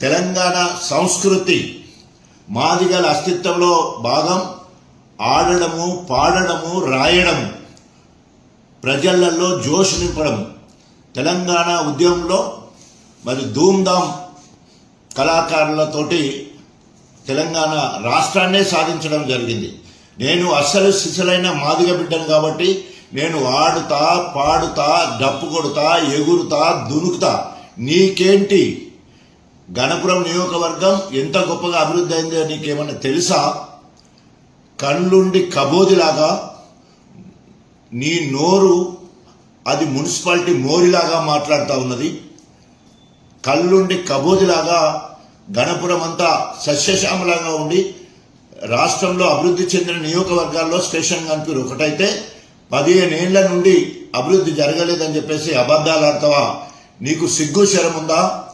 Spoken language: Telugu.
తెలంగాణ సంస్కృతి మాదిగల అస్తిత్వంలో భాగం ఆడడము పాడడము రాయడము ప్రజలలో జోష్ నింపడం. తెలంగాణ ఉద్యమంలో మరి ధూమ్ధామ్ కళాకారులతోటి తెలంగాణ రాష్ట్రాన్నే సాధించడం జరిగింది. నేను అస్సలు సిసలైన మాదిగ బిడ్డను కాబట్టి నేను ఆడుతా పాడుతా డప్పు కొడుతా ఎగురుతా దునుకుతా. నీకేంటి? గణపురం నియోజకవర్గం ఎంత గొప్పగా అభివృద్ధి అయిందో నీకేమన్నా తెలుసా? కళ్ళుండి కబోదిలాగా నీ నోరు అది మున్సిపాలిటీ మోరిలాగా మాట్లాడుతూ ఉన్నది. కళ్ళుండి కబోదిలాగా గణపురం అంతా సస్యశ్యామలంగా ఉండి రాష్ట్రంలో అభివృద్ధి చెందిన నియోజకవర్గాల్లో స్టేషన్ కనిపిరు ఒకటైతే పదిహేను ఏళ్ళ నుండి అభివృద్ధి జరగలేదని చెప్పేసి అబద్ధాలు ఆడతావా? నీకు సిగ్గు శరం ఉందా